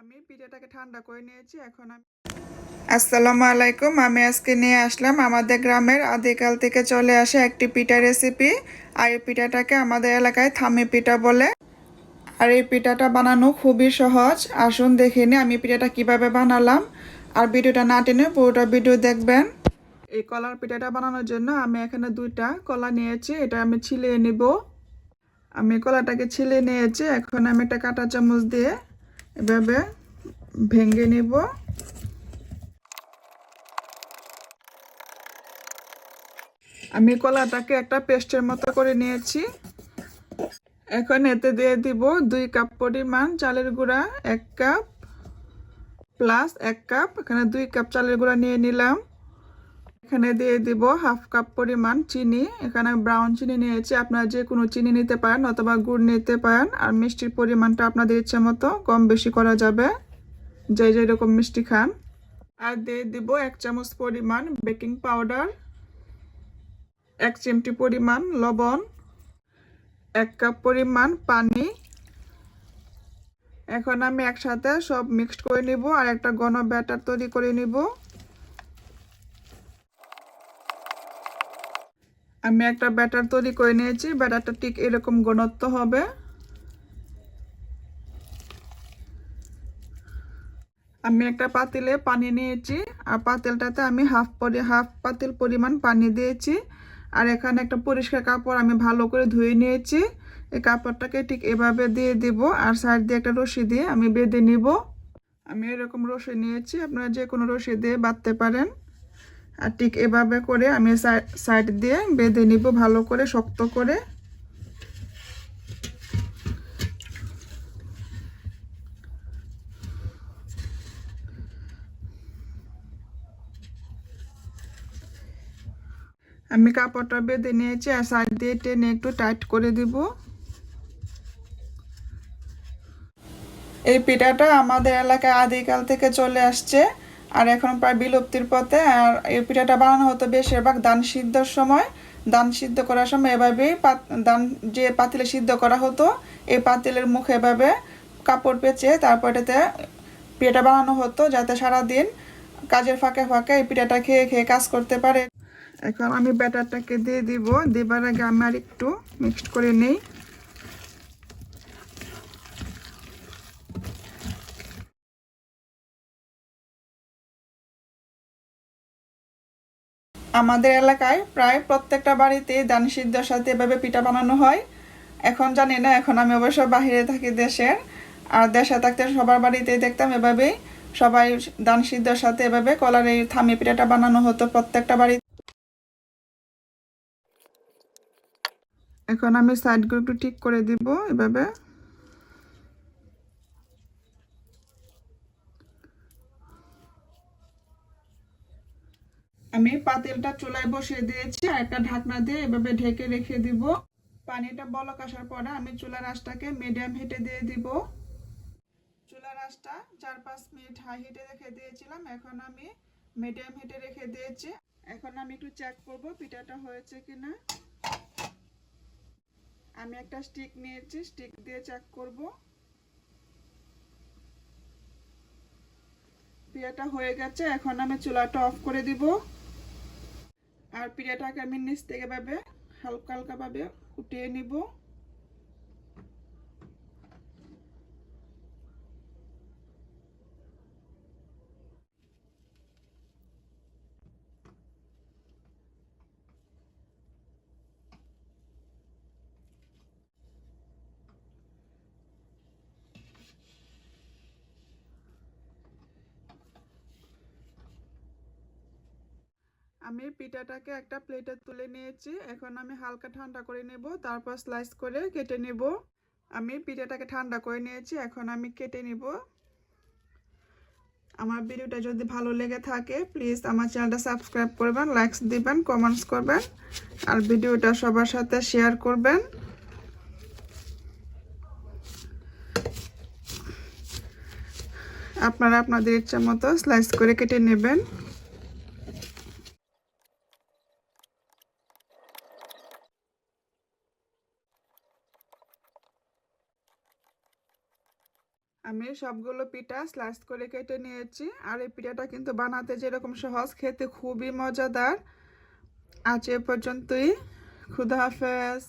আমি পিঠাটাকে ঠান্ডা করে নিয়েছি, এখন আমি আসসালামু আলাইকুম, আমি আজকে নিয়ে আসলাম আমাদের গ্রামের আদিকাল থেকে চলে আসে একটি পিঠা রেসিপি আর এই পিঠাটাকে আমাদের এলাকায় থামি পিঠা বলে। আর এই পিঠাটা বানানো খুবই সহজ, আসুন দেখে নিই আমি পিঠাটা কীভাবে বানালাম। আর ভিডিওটা না টেনে পুরোটা ভিডিও দেখবেন। এই কলার পিঠাটা বানানোর জন্য আমি এখানে দুইটা কলা নিয়েছি, এটা আমি ছিলিয়ে নিব। আমি কলাটাকে ছিলে নিয়েছি, এখন আমি একটা কাঁটা চামচ দিয়ে এভাবে ভেঙে নেব। আমি কলাটাকে একটা পেস্টের মতো করে নিয়েছি। এখন এতে দিয়ে দিব দুই কাপ পরিমাণ চালের গুঁড়া, এক কাপ প্লাস এক কাপ। এখানে দুই কাপ চালের গুঁড়া নিয়ে নিলাম। এখানে দিয়ে দিব হাফ কাপ পরিমাণ চিনি। এখানে ব্রাউন চিনি নিয়েছি। আপনারা যে কোনো চিনি নিতে পারেন অথবা গুড় নিতে পারেন। আর মিষ্টির পরিমাণটা আপনাদের ইচ্ছে মতো কম বেশি করা যাবে। যে যেরকম মিষ্টি খান। আর দিয়ে দিব এক চামচ পরিমাণ বেকিং পাউডার এক চিমটি পরিমাণ লবণ, এক কাপ পরিমাণ পানি। এখন আমি একসাথে সব মিক্সড করে নিব। আর একটা ঘন ব্যাটার তৈরি করে নিব। আমি একটা ব্যাটার তৈরি করে নিয়েছি, ব্যাটারটা ঠিক এরকম ঘনত্ব হবে। আমি একটা পাতিলে পানি নিয়েছি, আর পাতিলটাতে আমি হাফ পরি, হাফ পাতিল পরিমাণ পানি দিয়েছি। আর এখানে একটা পরিষ্কার কাপড় আমি ভালো করে ধুয়ে নিয়েছি। এই কাপড়টাকে ঠিক এভাবে দিয়ে দিব, আর সাইড দিয়ে একটা রশি দিয়ে আমি বেঁধে নিব। আমি এরকম রশি নিয়েছি, আপনারা যে কোনো রশি দিয়ে বাঁধতে পারেন। আর ঠিক এভাবে করে আমি সাইড দিয়ে বেঁধে নিব ভালো করে, শক্ত করে। আমি কাপড়টা বেঁধে নিয়েছি আর সাইড দিয়ে টেনে একটু টাইট করে দিব। এই পিঠাটা আমাদের এলাকায় আদিকাল থেকে চলে আসছে। আর এখন প্রায় বিলুপ্তির পথে, আর এই পিঠাটা বানানো হতো বেশিরভাগ দান সিদ্ধর সময়। দান সিদ্ধ করার সময় এভাবেই দান যে পাতিলে সিদ্ধ করা হতো, এই পাতিলের মুখে এভাবে কাপড় পেঁচে তারপর এটাতে পিঠাটা বানানো হতো যাতে সারাদিন কাজের ফাঁকে ফাঁকে এই পিঠাটা খেয়ে খেয়ে কাজ করতে পারে। এখন আমি ব্যাটারটাকে দিয়ে দিব। দেবার আগে আমি আর একটু মিক্সড করে নেই। আমাদের এলাকায় প্রায় প্রত্যেকটা বাড়িতে দান সিদ্ধর সাথে এভাবে পিঠা বানানো হয়। এখন জানি না, এখন আমি অবশ্য বাহিরে থাকি দেশের। আর দেশে থাকতে সবার বাড়িতেই দেখতাম এভাবেই সবাই দান সিদ্ধর সাথে এভাবে কলার এই থামি পিঠাটা বানানো হতো প্রত্যেকটা বাড়ি এখন আমি সাইডগুলো একটু ঠিক করে দিব এভাবে। আমি পাতিলটা চুলায় বসিয়ে দিয়েছি আর একটা ঢাকনা দিয়ে এভাবে ঢেকে রেখে দিব। পানিটা বলক আসার পরে আমি চুলার আঁচটাকে মিডিয়াম হিটে দিয়ে দিব। চুলার আঁচটা চার পাঁচ মিনিট হাই হিটে রেখে দিয়েছিলাম, এখন আমি মিডিয়াম হিটে রেখে দিয়েছি। এখন আমি একটু চেক করব পিঠাটা হয়েছে কিনা। আমি একটা স্টিক নিয়েছি স্টিক দিয়ে চেক করব। পিঠাটা হয়ে গেছে, এখন আমি চুলাটা অফ করে দিব। আর পিঠাটাকে আমি নিচ থেকে ভাবে হালকা হালকা ভাবে উঠিয়ে নিব। আমি পিঠাটাকে একটা প্লেটে তুলে নিয়েছি। এখন আমি হালকা ঠান্ডা করে নেব, তারপর স্লাইস করে কেটে নেব। আমি পিঠাটাকে ঠান্ডা করে নিয়েছি, এখন আমি কেটে নেব। আমার ভিডিওটা যদি ভালো লেগে থাকে প্লিজ আমার চ্যানেলটা সাবস্ক্রাইব করবেন লাইকস দিবেন কমেন্টস করবেন, আর ভিডিওটা সবার সাথে শেয়ার করবেন। আপনারা আপনাদের ইচ্ছা মতো স্লাইস করে কেটে নেবেন। আমি সবগুলো পিঠা স্লাইস করে কেটে নিয়েছি। আর এই পিঠাটা কিন্তু বানাতে যেরকম সহজ, খেতে খুবই মজাদার। আজ এ পর্যন্তই। খুদা হাফেজ।